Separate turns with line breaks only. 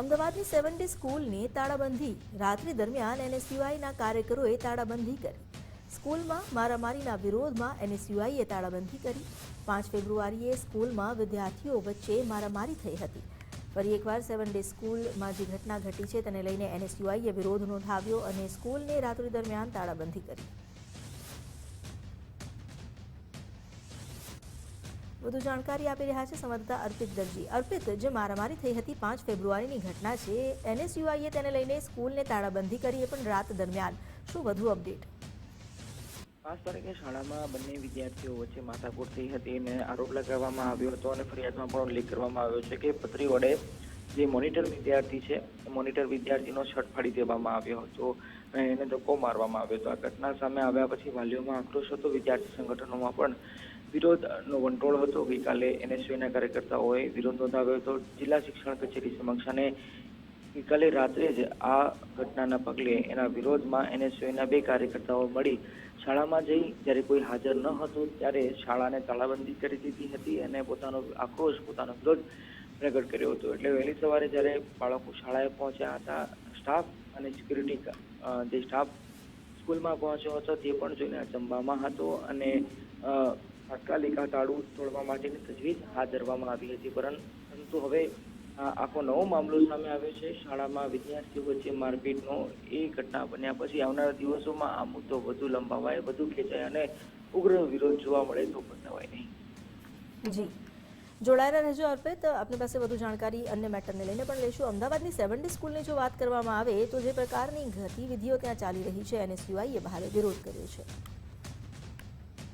અમદાવાદની seven day સ્કૂલની તાળાબંધી. રાત્રિ દરમિયાન એનએસયુઆઈના કાર્યકરોએ તાળાબંધી કરી. સ્કૂલમાં મારામારીના વિરોધમાં એનએસયુઆઈએ તાળાબંધી કરી. પાંચ ફેબ્રુઆરીએ સ્કૂલમાં વિદ્યાર્થીઓ વચ્ચે મારામારી થઈ હતી. ફરી એકવાર સેવન ડે સ્કૂલમાં જે ઘટના ઘટી છે તેને લઈને એનએસયુઆઈએ વિરોધ નોંધાવ્યો અને સ્કૂલને રાત્રિ દરમિયાન તાળાબંધી કરી. વધુ જાણકારી આપી રહ્યા છે સંવાદદાતા અર્પિત દરજી. અર્પિત, જે મારામારી થઈ હતી પાંચ ફેબ્રુઆરીની ઘટના છે, એનએસયુઆઈએ તેને લઈને સ્કૂલને તાળાબંધી કરી પણ રાત દરમિયાન. શું વધુ અપડેટ?
પાંચ તારીખે શાળામાં બંને વિદ્યાર્થીઓ વચ્ચે માથાકૂટ થઈ હતી અને આરોપ લગાવવામાં આવ્યો હતો અને ફરિયાદમાં પણ ઉલ્લેખ કરવામાં આવ્યો છે કે પત્રી વડે જે મોનિટર વિદ્યાર્થી છે, એ મોનિટર વિદ્યાર્થીનો શર્ટ ફાડી દેવામાં આવ્યો હતો અને એને ધક્કો મારવામાં આવ્યો હતો. આ ઘટના સામે આવ્યા પછી વાલીઓમાં આક્રોશ હતો. વિદ્યાર્થી સંગઠનોમાં પણ વિરોધનો વંટોળ હતો. ગઈકાલે એનએસયુના કાર્યકર્તાઓએ વિરોધ નોંધાવ્યો હતો. જિલ્લા શિક્ષણ કચેરી સમક્ષ અને ગઈકાલે રાત્રે જ આ ઘટનાના પગલે એના વિરોધમાં એનએસયુના બે કાર્યકર્તાઓ મળી શાળામાં જઈ જ્યારે કોઈ હાજર ન હતું ત્યારે શાળાને તાળાબંધી કરી દીધી હતી અને પોતાનો આક્રોશ, પોતાનો વિરોધ પ્રગટ કર્યો હતો. એટલે વહેલી સવારે જ્યારે બાળકો શાળાએ પહોંચ્યા હતા, સ્ટાફ અને સિક્યુરિટી જે સ્ટાફ સ્કૂલમાં પહોંચ્યો હતો તે પણ જોઈને અચંબામાં હતો અને તાત્કાલિક આ તાળું તોડવા માટેની તજવીજ હાથ ધરવામાં આવી હતી, પરંતુ હવે આખો નવો મામલો સામે આવ્યો છે. શાળામાં વિદ્યાર્થીઓ વચ્ચે મારપીટનો એ ઘટના બન્યા પછી આવનારા દિવસોમાં આ મુદ્દો વધુ લંબાવાય, વધુ ખેંચાય અને ઉગ્ર વિરોધ જોવા મળે તો બતાવાય નહીં.
જી. જોડાયેલા રહેજો અર્પિત. આપની પાસે વધુ જાણકારી અન્ય મેટરને લઈને પણ લઈશું. અમદાવાદની સેવન્ટી સ્કૂલની જો વાત કરવામાં આવે તો જે પ્રકારની ગતિવિધિઓ ત્યાં ચાલી રહી છે, એનએસયુઆઈએ ભારે વિરોધ કર્યો છે.